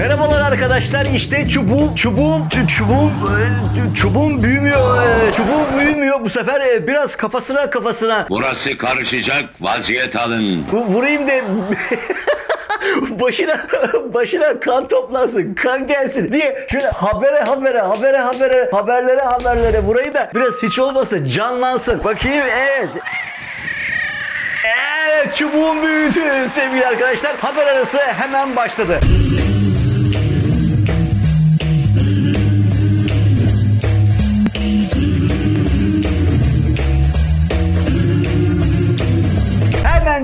Merhabalar arkadaşlar işte çubuğum çubuğum çu- çubuğum çubuğum büyümüyor e, çubuğum büyümüyor bu sefer e, biraz kafasına kafasına Burası karışacak vaziyet alın. Bu- vurayım da başına başına kan toplansın kan gelsin diye şöyle habere habere habere habere haberlere haberlere vurayım da biraz hiç olmasa canlansın bakayım evet Evet çubuğum büyüdü sevgili arkadaşlar haber arası hemen başladı.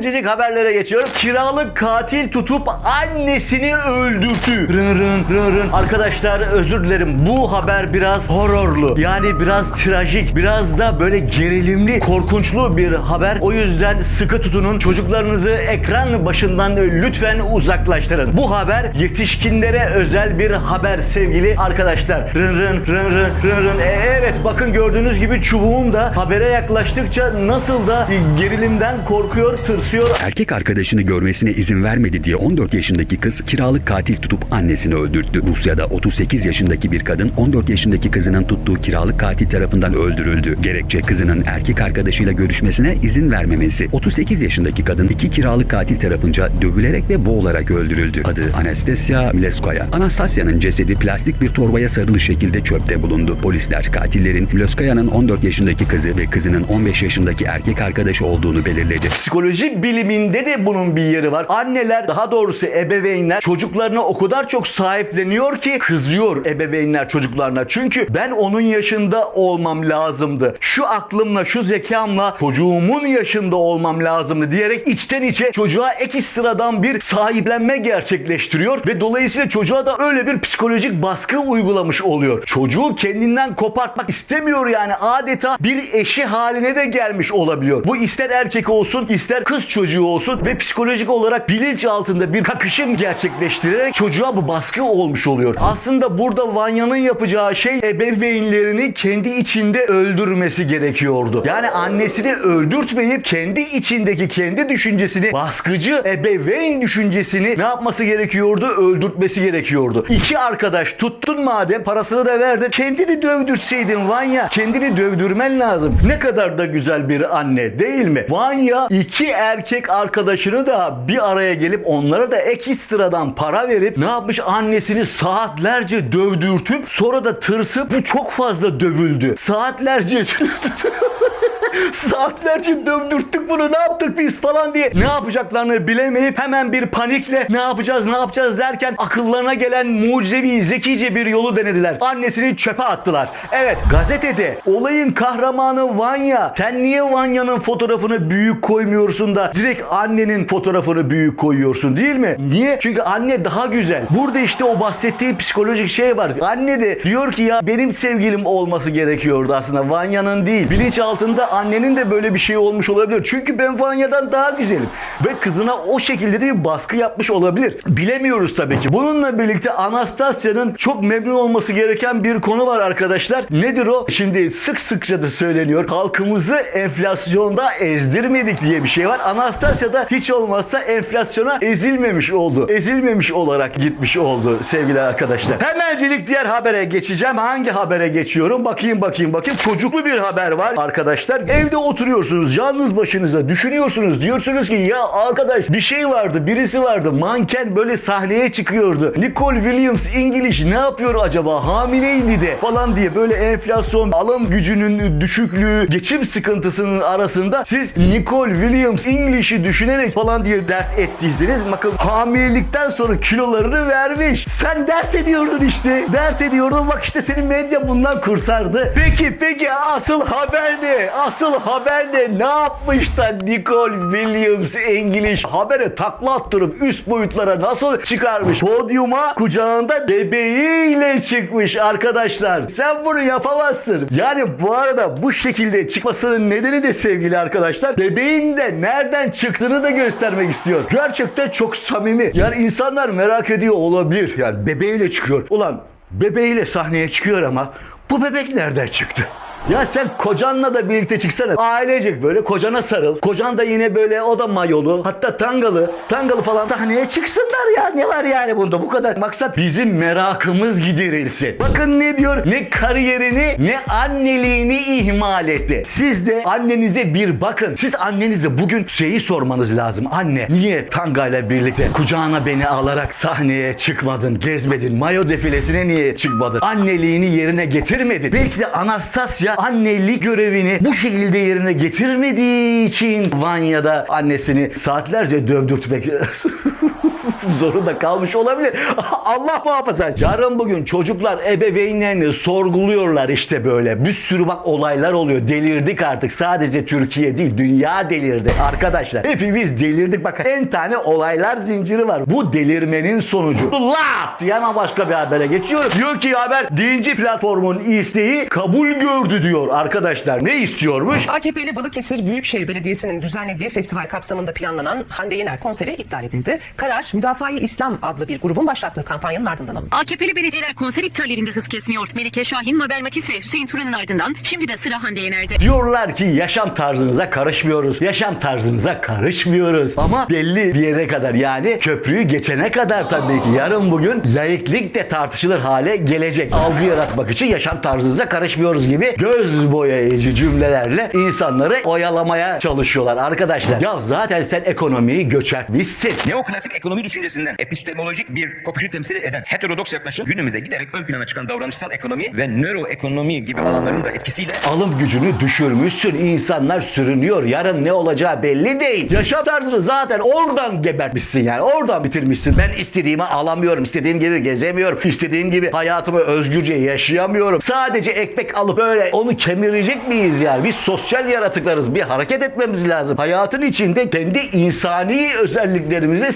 Hemencecik haberlere geçiyorum. Kiralık katil tutup annesini öldürdü. Rın rın rın rın. Arkadaşlar özür dilerim. Bu haber biraz horrorlu. Yani biraz trajik. Biraz da böyle gerilimli, korkunçlu bir haber. O yüzden sıkı tutunun. Çocuklarınızı ekran başından lütfen uzaklaştırın. Bu haber yetişkinlere özel bir haber sevgili arkadaşlar. Rın rın rın rın rın rın. E, evet bakın gördüğünüz gibi çubuğum da habere yaklaştıkça nasıl da gerilimden korkuyor, tırsıyor. Erkek arkadaşını görmesine izin vermedi diye 14 yaşındaki kız kiralık katil tutup annesini öldürttü. Rusya'da 38 yaşındaki bir kadın 14 yaşındaki kızının tuttuğu kiralık katil tarafından öldürüldü. Gerekçe kızının erkek arkadaşıyla görüşmesine izin vermemesi. 38 yaşındaki kadın iki kiralık katil tarafınca dövülerek ve boğularak öldürüldü. Adı Anastasia Mleskoya. Anastasya'nın cesedi plastik bir torbaya sarılı şekilde çöpte bulundu. Polisler katillerin Mleskoya'nın 14 yaşındaki kızı ve kızının 15 yaşındaki erkek arkadaşı olduğunu belirledi. Psikoloji biliminde de bunun bir yeri var. Anneler daha doğrusu ebeveynler çocuklarına o kadar çok sahipleniyor ki kızıyor ebeveynler çocuklarına. Çünkü ben onun yaşında olmam lazımdı. Şu aklımla şu zekamla çocuğumun yaşında olmam lazımdı diyerek içten içe çocuğa ek sıradan bir sahiplenme gerçekleştiriyor ve dolayısıyla çocuğa da öyle bir psikolojik baskı uygulamış oluyor. Çocuğu kendinden kopartmak istemiyor yani adeta bir eşi haline de gelmiş olabiliyor. Bu ister erkek olsun ister kız çocuğu olsun ve psikolojik olarak bilinç altında bir kakışım gerçekleştirerek çocuğa bu baskı olmuş oluyor. Aslında burada Vanya'nın yapacağı şey ebeveynlerini kendi içinde öldürmesi gerekiyordu. Yani annesini öldürtmeyip kendi içindeki kendi düşüncesini baskıcı ebeveyn düşüncesini ne yapması gerekiyordu? Öldürtmesi gerekiyordu. İki arkadaş tuttun madem parasını da verdin. Kendini dövdürtseydin Vanya. Kendini dövdürmen lazım. Ne kadar da güzel bir anne değil mi? Vanya iki erkek arkadaşını da bir araya gelip onlara da ek sıradan para verip ne yapmış? Annesini saatlerce dövdürtüp sonra da tırsıp bu çok fazla dövüldü. Saatlerce Saatlerce dövdürttük bunu ne yaptık biz falan diye ne yapacaklarını bilemeyip hemen bir panikle ne yapacağız ne yapacağız derken akıllarına gelen mucizevi zekice bir yolu denediler. Annesini çöpe attılar. Evet gazetede olayın kahramanı Vanya. Sen niye Vanya'nın fotoğrafını büyük koymuyorsun da direkt annenin fotoğrafını büyük koyuyorsun değil mi? Niye? Çünkü anne daha güzel. Burada işte o bahsettiği psikolojik şey var. Anne de diyor ki ya benim sevgilim olması gerekiyordu aslında. Vanya'nın değil. Bilinç altında annenin de böyle bir şey olmuş olabilir. Çünkü ben Vanya'dan daha güzelim. Ve kızına o şekilde de bir baskı yapmış olabilir. Bilemiyoruz tabii ki. Bununla birlikte Anastasya'nın çok memnun olması gereken bir konu var arkadaşlar. Nedir o? Şimdi sık sıkça da söyleniyor. Halkımızı enflasyonda ezdirmedik diye bir şey var. Anastasya da hiç olmazsa enflasyona ezilmemiş oldu. Ezilmemiş olarak gitmiş oldu sevgili arkadaşlar. Hemencilik diğer habere geçeceğim. Hangi habere geçiyorum? Bakayım bakayım bakayım. Çocuklu bir haber var arkadaşlar. Evde oturuyorsunuz. Yalnız başınıza düşünüyorsunuz. Diyorsunuz ki ya arkadaş bir şey vardı. Birisi vardı. Manken böyle sahneye çıkıyordu. Nicole Williams İngiliz ne yapıyor acaba? Hamileydi de falan diye böyle enflasyon, alım gücünün düşüklüğü, geçim sıkıntısının arasında siz Nicole Williams İngiliz'i düşünerek falan diye dert ettiyseniz bakın hamilelikten sonra kilolarını vermiş. Sen dert ediyordun işte. Dert ediyordun bak işte senin medya bundan kurtardı. Peki peki asıl haber ne? Asıl haber ne? Ne yapmış da Nicole Williams İngiliz habere takla attırıp üst boyutlara nasıl çıkarmış? Podyuma kucağında bebeğiyle çıkmış arkadaşlar. Sen bunu yapamazsın. Yani bu arada bu şekilde çıkmasının nedeni de sevgili arkadaşlar bebeğin de nereden çıktığını da göstermek istiyor. Gerçekten çok samimi. Yani insanlar merak ediyor olabilir. Yani bebeğiyle çıkıyor. Ulan bebeğiyle sahneye çıkıyor ama bu bebek nereden çıktı? Ya sen kocanla da birlikte çıksana. Ailecek böyle kocana sarıl. Kocan da yine böyle o da mayolu. Hatta tangalı. Tangalı falan sahneye çıksınlar ya. Ne var yani bunda bu kadar. Maksat bizim merakımız giderilsin. Bakın ne diyor? Ne kariyerini ne anneliğini ihmal etti. Siz de annenize bir bakın. Siz annenize bugün şeyi sormanız lazım. Anne niye tangayla birlikte kucağına beni alarak sahneye çıkmadın, gezmedin? Mayo defilesine niye çıkmadın? Anneliğini yerine getirmedin. Belki de Anastasya annelik görevini bu şekilde yerine getirmediği için Vanya'da annesini saatlerce dövdürtmek zorunda kalmış olabilir. Allah muhafaza. Yarın bugün çocuklar ebeveynlerini sorguluyorlar işte böyle. Bir sürü bak olaylar oluyor. Delirdik artık. Sadece Türkiye değil dünya delirdi. Arkadaşlar hepimiz delirdik. Bak en tane olaylar zinciri var. Bu delirmenin sonucu. Lap diye ama başka bir habere geçiyorum. Diyor ki haber dinci platformun isteği kabul gördü diyor arkadaşlar. Ne istiyormuş? AKP'li Balıkesir Büyükşehir Belediyesi'nin düzenlediği festival kapsamında planlanan Hande Yener konseri iptal edildi. Karar, Müdafaa-i İslam adlı bir grubun başlattığı kampanyanın ardından alındı. AKP'li belediyeler konser iptallerinde hız kesmiyor. Melike Şahin, Mabel Matiz ve Hüseyin Turan'ın ardından şimdi de sıra Hande Yener'de. Diyorlar ki yaşam tarzınıza karışmıyoruz. Yaşam tarzınıza karışmıyoruz. Ama belli bir yere kadar yani köprüyü geçene kadar tabii ki yarın bugün laiklik de tartışılır hale gelecek. Algı yaratmak için yaşam tarzınıza karışmıyoruz gibi göz boyayıcı cümlelerle insanları oyalamaya çalışıyorlar arkadaşlar. Ya zaten sen ekonomiyi göçertmişsin. Neoklasik ekonomi düşüncesinden epistemolojik bir kopuşu temsil eden heterodoks yaklaşım günümüze giderek ön plana çıkan davranışsal ekonomi ve nöroekonomi gibi alanların da etkisiyle Alım gücünü düşürmüşsün. İnsanlar sürünüyor. Yarın ne olacağı belli değil. Yaşam tarzını zaten oradan gebertmişsin yani. Oradan bitirmişsin. Ben istediğimi alamıyorum. istediğim gibi gezemiyorum. istediğim gibi hayatımı özgürce yaşayamıyorum. Sadece ekmek alıp böyle onu kemirecek miyiz yani? Biz sosyal yaratıklarız. Bir hareket etmemiz lazım. Hayatın içinde kendi insani özelliklerimizi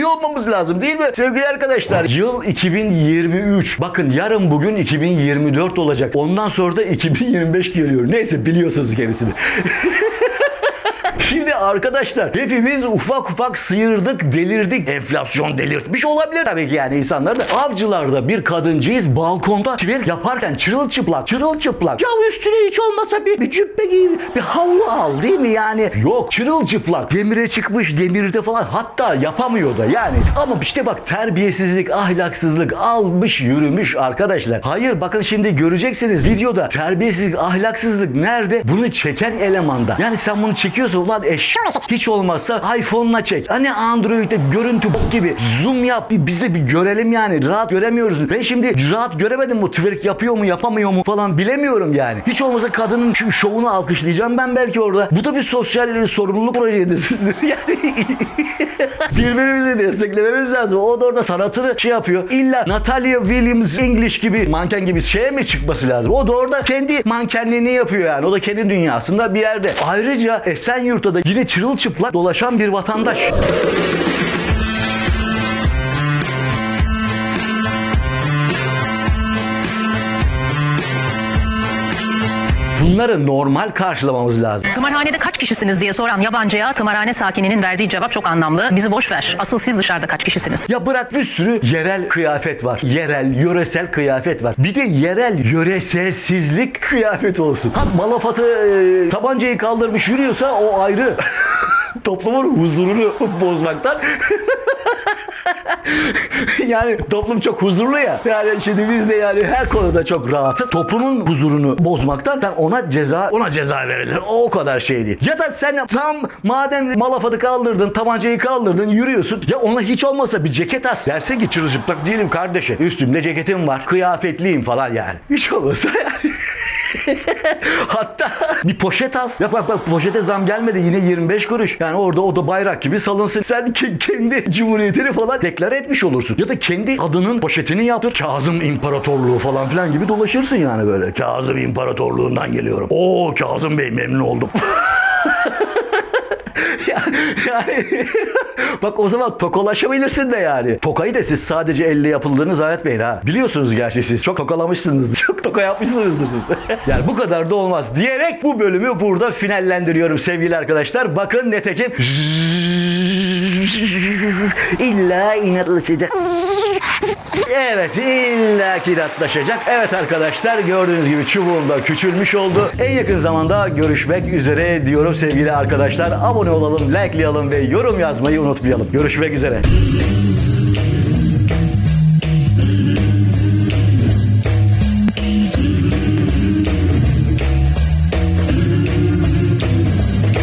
sergileyebiliyor olmamız lazım değil mi? Sevgili arkadaşlar yıl 2023. Bakın yarın bugün 2024 olacak. Ondan sonra da 2025 geliyor. Neyse biliyorsunuz gerisini. Şimdi arkadaşlar hepimiz ufak ufak sıyırdık, delirdik. Enflasyon delirtmiş olabilir tabii ki yani insanlar da. Avcılarda bir kadıncıyız balkonda twerk yaparken çırılçıplak, çırılçıplak. Ya üstüne hiç olmasa bir, bir cübbe giy, bir havlu al değil mi yani? Yok çırılçıplak. Demire çıkmış demirde falan hatta yapamıyor da yani. Ama işte bak terbiyesizlik, ahlaksızlık almış yürümüş arkadaşlar. Hayır bakın şimdi göreceksiniz videoda terbiyesizlik, ahlaksızlık nerede? Bunu çeken elemanda. Yani sen bunu çekiyorsun ulan eş hiç olmazsa iPhone'la çek. Hani Android'de görüntü bok gibi. Zoom yap biz de bir görelim yani. Rahat göremiyoruz. Ben şimdi rahat göremedim bu twerk yapıyor mu yapamıyor mu falan bilemiyorum yani. Hiç olmazsa kadının şu şovunu alkışlayacağım ben belki orada. Bu da bir sosyal sorumluluk projesidir yani. Birbirimizi desteklememiz lazım. O da orada sanatını şey yapıyor. İlla Natalia Williams English gibi manken gibi şeye mi çıkması lazım? O da orada kendi mankenliğini yapıyor yani. O da kendi dünyasında bir yerde. Ayrıca Esenyurt'ta da yine çırılçıplak dolaşan bir vatandaş. Bunları normal karşılamamız lazım. Tımarhanede kaç kişisiniz diye soran yabancıya tımarhane sakininin verdiği cevap çok anlamlı. Bizi boş ver. Asıl siz dışarıda kaç kişisiniz? Ya bırak bir sürü yerel kıyafet var. Yerel, yöresel kıyafet var. Bir de yerel, yöreselsizlik kıyafet olsun. Ha malafatı e, tabancayı kaldırmış yürüyorsa o ayrı. Toplumun huzurunu bozmaktan yani toplum çok huzurlu ya. Yani şimdi biz de yani her konuda çok rahatız. Toplumun huzurunu bozmaktan sen ona ceza ona ceza verilir. O, kadar şey değil. Ya da sen tam madem malafatı kaldırdın, tabancayı kaldırdın, yürüyorsun. Ya ona hiç olmasa bir ceket as. Dersin ki çırılçıplak değilim kardeşim. Üstümde ceketim var. Kıyafetliyim falan yani. Hiç olmasa yani. Hatta bir poşet az. Ya bak bak poşete zam gelmedi yine 25 kuruş. Yani orada o da bayrak gibi salınsın. Sen ke- kendi cumhuriyetini falan deklare etmiş olursun. Ya da kendi adının poşetini yaptır. Kazım İmparatorluğu falan filan gibi dolaşırsın yani böyle. Kazım İmparatorluğundan geliyorum. Oo Kazım Bey memnun oldum. Ya- yani bak o zaman tokalaşabilirsin de yani. Tokayı da siz sadece elle yapıldığını zannetmeyin ha. Biliyorsunuz gerçi siz çok tokalamışsınız. Çok toka yapmışsınızdır siz. yani bu kadar da olmaz diyerek bu bölümü burada finallendiriyorum sevgili arkadaşlar. Bakın netekim illa inatlaşacak. Evet illaki inatlaşacak. Evet arkadaşlar gördüğünüz gibi çubuğum da küçülmüş oldu. En yakın zamanda görüşmek üzere diyorum sevgili arkadaşlar. Abone olalım, likelayalım ve yorum yazmayı unutmayalım. Görüşmek üzere.